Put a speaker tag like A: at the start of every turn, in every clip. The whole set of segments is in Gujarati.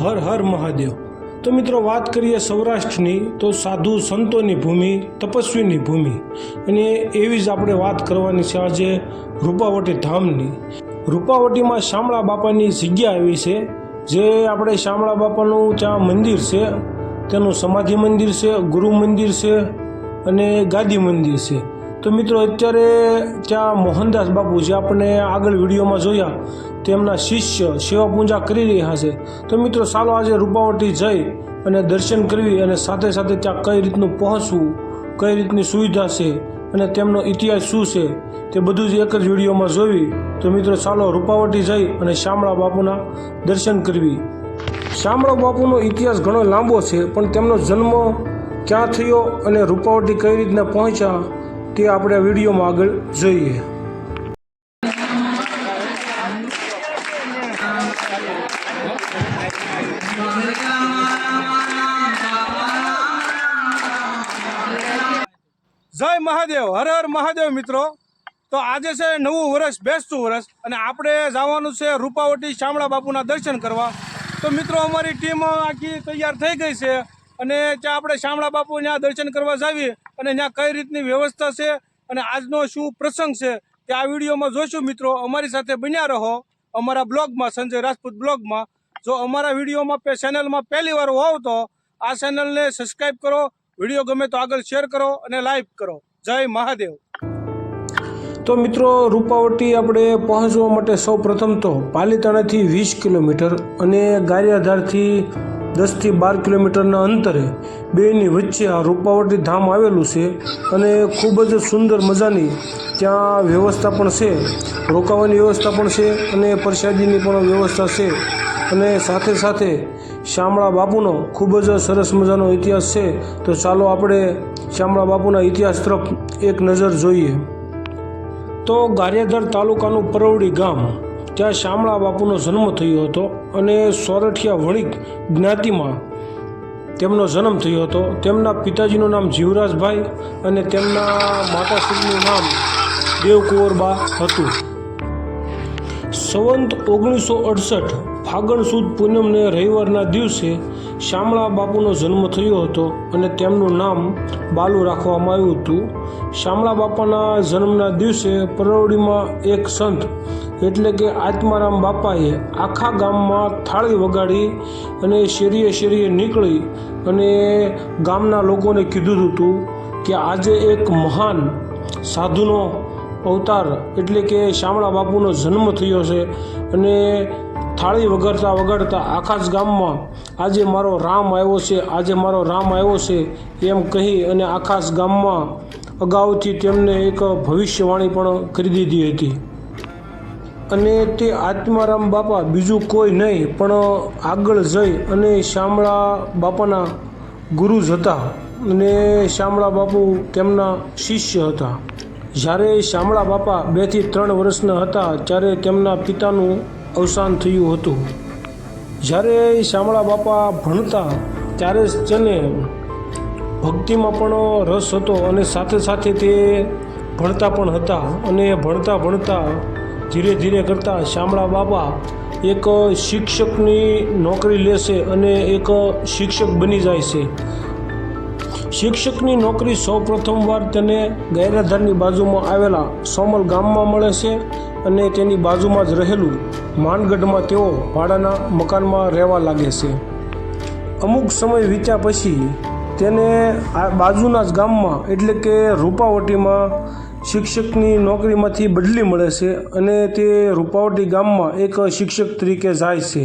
A: હર હર મહાદેવ. તો મિત્રો વાત કરીએ સૌરાષ્ટ્રની, તો સાધુ સંતોની ભૂમિ, તપસ્વીની ભૂમિ. અને એવી જ આપણે વાત કરવાની છે આજે રૂપાવટી ધામની. રૂપાવટીમાં શામળા બાપાની જગ્યા એવી છે, જે આપણે શામળા બાપાનું ત્યાં મંદિર છે, તેનું સમાધિ મંદિર છે, ગુરુ મંદિર છે અને ગાદી મંદિર છે. તો મિત્રો અત્યારે ત્યાં મોહનદાસ બાપુ જે આપણે આગળ વિડીયોમાં જોયા, તેમના શિષ્ય સેવા પૂજા કરી રહ્યા છે. તો મિત્રો ચાલો આજે રૂપાવટી જઈ અને દર્શન કરવી અને સાથે સાથે ત્યાં કઈ રીતનું પહોંચવું, કઈ રીતની સુવિધા છે અને તેમનો ઇતિહાસ શું છે તે બધું જ એક જ વિડીયોમાં જોવી. તો મિત્રો ચાલો રૂપાવટી જઈ અને શામળા બાપુના દર્શન કરવી. શામળા બાપુનો ઇતિહાસ ઘણો લાંબો છે, પણ તેમનો જન્મ ક્યાં થયો અને રૂપાવટી કઈ રીતના પહોંચ્યા તે આપણે વિડીયોમાં આગળ જોઈએ. જય મહાદેવ, હર હર મહાદેવ મિત્રો. તો આજે છે નવું વર્ષ, બેસતું વર્ષ, અને આપણે જવાનું છે રૂપાવટી શામળા બાપુના દર્શન કરવા. તો મિત્રો, અમારી ટીમ આખી તૈયાર થઈ ગઈ છે, અને ત્યાં આપણે શામળા બાપુ ત્યાં દર્શન કરવા જાવી. અને ત્યાં કઈ રીતની વ્યવસ્થા છે અને આજનો શું પ્રસંગ છે તે આ વિડીયોમાં જોઈશું મિત્રો. અમારી સાથે બન્યા રહો અમારા બ્લોગમાં, સંજય રાજપૂત બ્લોગમાં. જો અમારા વિડીયોમાં ચેનલમાં પહેલી વાર હોવ તો આ ચેનલને સબસ્ક્રાઈબ કરો, વીડિયો ગમે તો આગળ શેર કરો અને લાઈક કરો. જય મહાદેવ. તો મિત્રો, રૂપાવટી આપણે પહોંચવા માટે સૌ પ્રથમ તો પાલીતાણાથી વીસ કિલોમીટર અને ગારિયાધારથી દસથી બાર કિલોમીટરના અંતરે બેની વચ્ચે આ રૂપાવટી ધામ આવેલું છે અને ખૂબ જ સુંદર મજાની ત્યાં વ્યવસ્થા પણ છે, રોકાવાની વ્યવસ્થા પણ છે અને પ્રસાદીની પણ વ્યવસ્થા છે. અને સાથે સાથે શામળા બાપુનો ખૂબ જ સરસ મજાનો ઇતિહાસ છે. તો ચાલો આપણે શામળા બાપુના ઇતિહાસ તરફ એક નજર જોઈએ. તો ગારિયાધાર તાલુકાનું પરવડી ગામ ત્યાં શામળા બાપુનો જન્મ થયો હતો અને સોરઠિયા વણિક જ્ઞાતિમાં તેમનો જન્મ થયો હતો. તેમના પિતાજીનું નામ જીવરાજભાઈ અને તેમના માતાશ્રીનું નામ દેવકુંવરબા હતું. સંવંત ઓગણીસો અડસઠ ફાગણ સુદ પૂનમને રવિવારના દિવસે શામળા બાપુનો જન્મ થયો હતો અને તેમનું નામ બાલુ રાખવામાં આવ્યું હતું. શામળા બાપાના જન્મના દિવસે પરવડીમાં એક સંત, એટલે કે આત્મારામ બાપાએ આખા ગામમાં થાળી વગાડી અને શેરીએ શેરીએ નીકળી અને ગામના લોકોને કીધું હતું કે આજે એક મહાન સાધુનો અવતાર એટલે કે શામળા બાપુનો જન્મ થયો છે અને થાળી વગાડતા વગાડતા આખા ગામમાં આજે મારો રામ આવ્યો છે, આજે મારો રામ આવ્યો છે એમ કહી અને આખા ગામમાં અગાઉથી તેમને એક ભવિષ્યવાણી પણ કરી દીધી હતી. અને તે આત્મારામ બાપા બીજું કોઈ નહીં, પણ આગળ જઈ અને શામળા બાપાના ગુરુ જ હતા અને શામળા બાપુ તેમના શિષ્ય હતા. જ્યારે શામળા બાપા બેથી ત્રણ વર્ષના હતા, ત્યારે તેમના પિતાનું અવસાન થયું હતું. જ્યારે શામળા બાપા ભણતા, ત્યારે તેને ભક્તિમાં પણ રસ હતો અને સાથે સાથે તે ભણતા પણ હતા. અને ભણતા ભણતા ધીરે ધીરે કરતાં શામળા બાપા એક શિક્ષકની નોકરી લેશે અને એક શિક્ષક બની જાય છે. શિક્ષકની નોકરી સૌ પ્રથમવાર તેને ગૈરાધારની બાજુમાં આવેલા સોમલ ગામમાં મળે છે અને તેની બાજુમાં જ રહેલું માનગઢમાં તેઓ ભાડાના મકાનમાં રહેવા લાગે છે. અમુક સમય વીત્યા પછી તેને આ બાજુના જ ગામમાં એટલે કે રૂપાવટીમાં શિક્ષકની નોકરીમાંથી બદલી મળે છે અને તે રૂપાવટી ગામમાં એક શિક્ષક તરીકે જાય છે.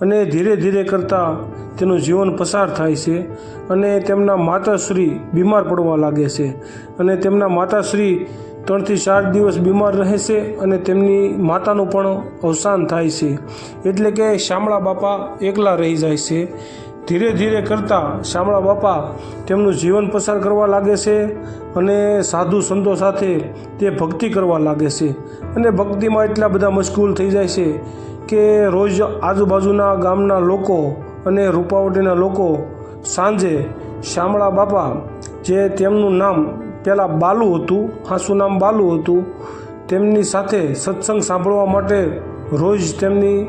A: અને ધીરે ધીરે કરતાં તેનું જીવન પસાર થાય છે અને તેમના માતાશ્રી બીમાર પડવા લાગે છે અને તેમના માતાશ્રી ત્રણથી ચાર દિવસ બીમાર રહે છે અને તેમની માતાનું પણ અવસાન થાય છે. એટલે કે શામળા બાપા એકલા રહી જાય છે. ધીરે ધીરે કરતાં શામળા બાપા તેમનું જીવન પસાર કરવા લાગે છે અને સાધુ સંતો સાથે તે ભક્તિ કરવા લાગે છે. અને ભક્તિમાં એટલા બધા મશગુલ થઈ જાય છે કે રોજ આજુબાજુના ગામના લોકો અને રૂપાવટીના લોકો સાંજે શામળા બાપા, જે તેમનું નામ પહેલાં બાલુ હતું, હાંસુ નામ બાલુ હતું, તેમની સાથે સત્સંગ સાંભળવા માટે રોજ તેમની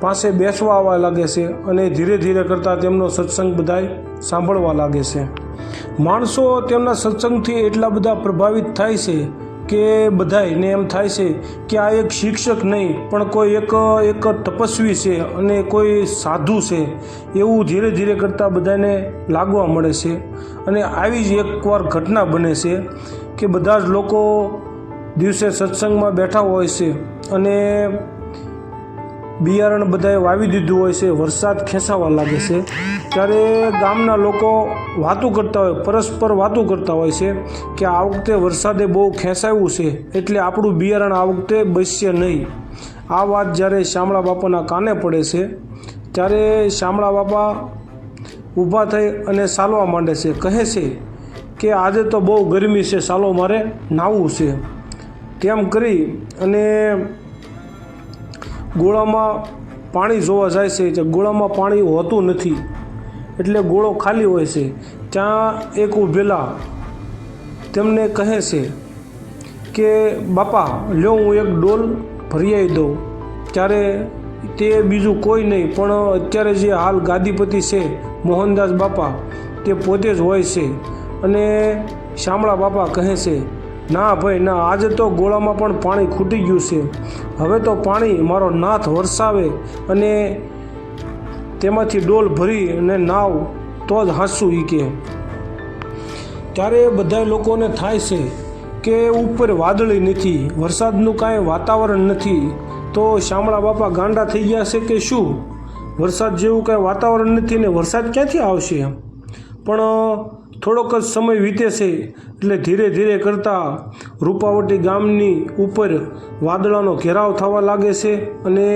A: પાસે બેસવા આવવા લાગે છે અને ધીરે ધીરે કરતાં તેમનો સત્સંગ બધાય સાંભળવા લાગે છે. માણસો તેમના સત્સંગથી એટલા બધા પ્રભાવિત થાય છે કે બધાયને એમ થાય છે કે આ એક શિક્ષક નહીં, પણ કોઈ એક એક તપસ્વી છે અને કોઈ સાધુ છે. એવું ધીરે ધીરે કરતાં બધાને લાગવા મળે છે. અને આવી જ એકવાર ઘટના બને છે કે બધા જ લોકો દિવસે સત્સંગમાં બેઠા હોય છે અને બિયારણ બધાએ વાવી દીધું હોય છે. વરસાદ ખેંચાવા લાગે છે. ત્યારે ગામના લોકો વાતો કરતા હોય, પરસ્પર વાતો કરતા હોય છે કે આ વખતે વરસાદે બહુ ખેંચાયું છે, એટલે આપણું બિયારણ આ વખતે બસશે નહીં. આ વાત જ્યારે શામળા બાપાના કાને પડે છે, ત્યારે શામળા બાપા ઊભા થઈ અને ચાલવા માંડે છે. કહે છે કે આજે તો બહુ ગરમી છે ચાલો મારે નાહવું છે. તેમ કરી અને ગોળામાં પાણી જોવા જાય છે ગોળામાં પાણી હોતું નથી. એટલે ગોળો ખાલી હોય છે. ત્યાં એક ઊભેલા તેમને કહે છે કે, બાપા, લ્યો હું એક ડોલ ભરિયાઈ દઉં. ત્યારે તે બીજું કોઈ નહીં, પણ અત્યારે જે હાલ ગાદીપતિ છે, મોહનદાસ બાપા, તે પોતે જ હોય છે. અને શામળા બાપા કહે છે, ના ભાઈ, ના, આજે તો ગોળામાં પણ પાણી ખૂટી ગયું છે. હવે તો પાણી મારો નાથ વરસાવે અને તેમાંથી ડોલ ભરી અને નાવ તો જ હાંસું કે. ત્યારે બધા લોકોને થાય છે કે ઉપર વાદળી નથી, વરસાદનું કાંઈ વાતાવરણ નથી, તો શામળા બાપા ગાંડા થઈ ગયા છે કે શું? વરસાદ જેવું કાંઈ વાતાવરણ નથી ને વરસાદ ક્યાંથી આવશે પણ, થોડોક જ સમય વીતે છે એટલે ધીરે ધીરે કરતાં રૂપાવટી ગામની ઉપર વાદળાનો ઘેરાવ થવા લાગે છે અને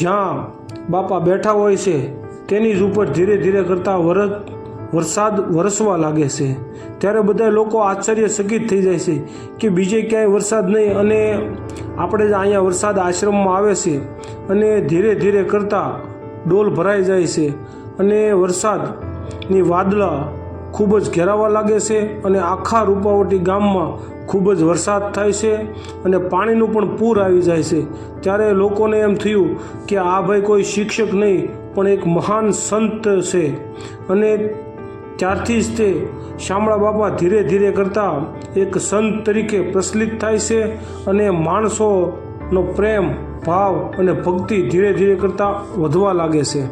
A: જ્યાં બાપા બેઠા હોય છે, તેની જ ઉપર ધીરે ધીરે કરતાં વરસ, વરસાદ વરસવા લાગે છે. ત્યારે બધા લોકો આશ્ચર્યચકિત થઈ જાય છે કે બીજે ક્યાંય વરસાદ નહીં અને આપણે જ અહીંયા વરસાદ આશ્રમમાં આવે છે અને ધીરે ધીરે કરતાં ડોલ ભરાઈ જાય છે. અને વરસાદની વાદળા ખૂબ જ ઘેરાવા લાગે છે અને આખા રૂપાવટી ગામમાં ખૂબ જ વરસાદ થાય છે અને પાણીનું પણ પૂર આવી જાય છે. ત્યારે લોકોને એમ થયું કે આ ભાઈ કોઈ શિક્ષક નહીં, પણ એક મહાન સંત છે. અને ત્યારથી જ તે શામળા બાપા ધીરે ધીરે કરતાં એક સંત તરીકે પ્રચલિત થાય છે અને માણસોનો પ્રેમ, ભાવ અને ભક્તિ ધીરે ધીરે કરતાં વધવા લાગે છે.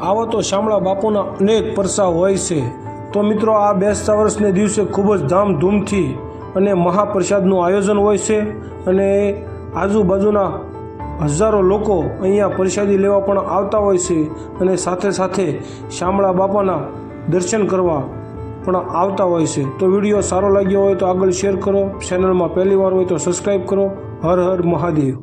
A: આવા તો શામળા બાપુના અનેક પરસા હોય છે. તો મિત્રો આ બેસતા વર્ષને દિવસે ખૂબ જ ધામધૂમથી અને મહાપ્રસાદનું આયોજન હોય છે અને આજુબાજુના હજારો લોકો અહીંયા પ્રસાદી લેવા પણ આવતા હોય છે અને સાથે સાથે શામળા બાપાના દર્શન કરવા પણ આવતા હોય છે. તો વીડિયો સારો લાગ્યો હોય તો આગળ શેર કરો. ચેનલમાં પહેલી વાર હોય તો સબસ્ક્રાઈબ કરો. હર હર મહાદેવ.